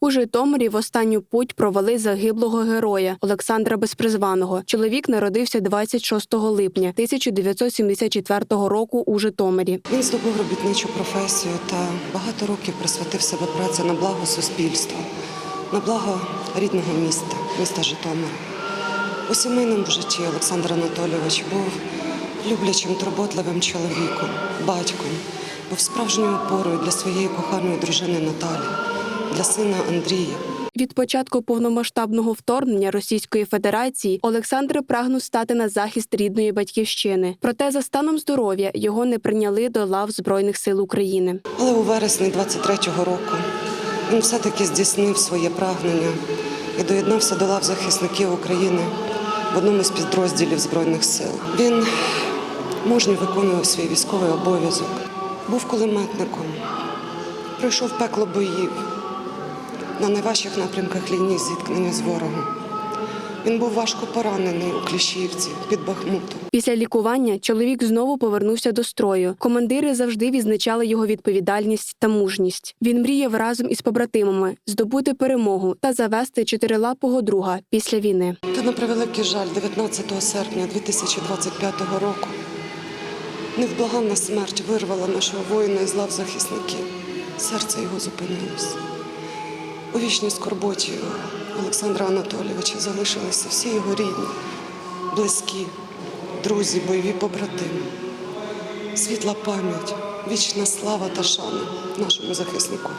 У Житомирі в останню путь провели загиблого героя Олександра Безпризваного. Чоловік народився 26 липня 1974 року у Житомирі. Він здобув робітничу професію та багато років присвятив себе праці на благо суспільства, на благо рідного міста, міста Житомира. У сімейному житті Олександр Анатолійович був люблячим, турботливим чоловіком, батьком був справжньою опорою для своєї коханої дружини Наталі, для сина Андрія. Від початку повномасштабного вторгнення Російської Федерації Олександр прагнув стати на захист рідної батьківщини. Проте за станом здоров'я його не прийняли до лав Збройних сил України. Але у вересні 23-го року він все-таки здійснив своє прагнення і доєднався до лав захисників України в одному з підрозділів Збройних сил. Він мужньо виконував свій військовий обов'язок, був кулеметником, пройшов пекло боїв на найважчих напрямках лінії зіткнення з ворогом. Він був важко поранений у Кліщівці під Бахмутом. Після лікування чоловік знову повернувся до строю. Командири завжди відзначали його відповідальність та мужність. Він мріяв разом із побратимами здобути перемогу та завести чотирилапого друга після війни. Та на превеликий жаль, 19 серпня 2025 року невблаганна смерть вирвала нашого воїна із лав захисників. Серце його зупинилось. У вічній скорботі Олександра Анатолійовича залишилися всі його рідні, близькі, друзі, бойові побратими. Світла пам'ять, вічна слава та шана нашому захиснику.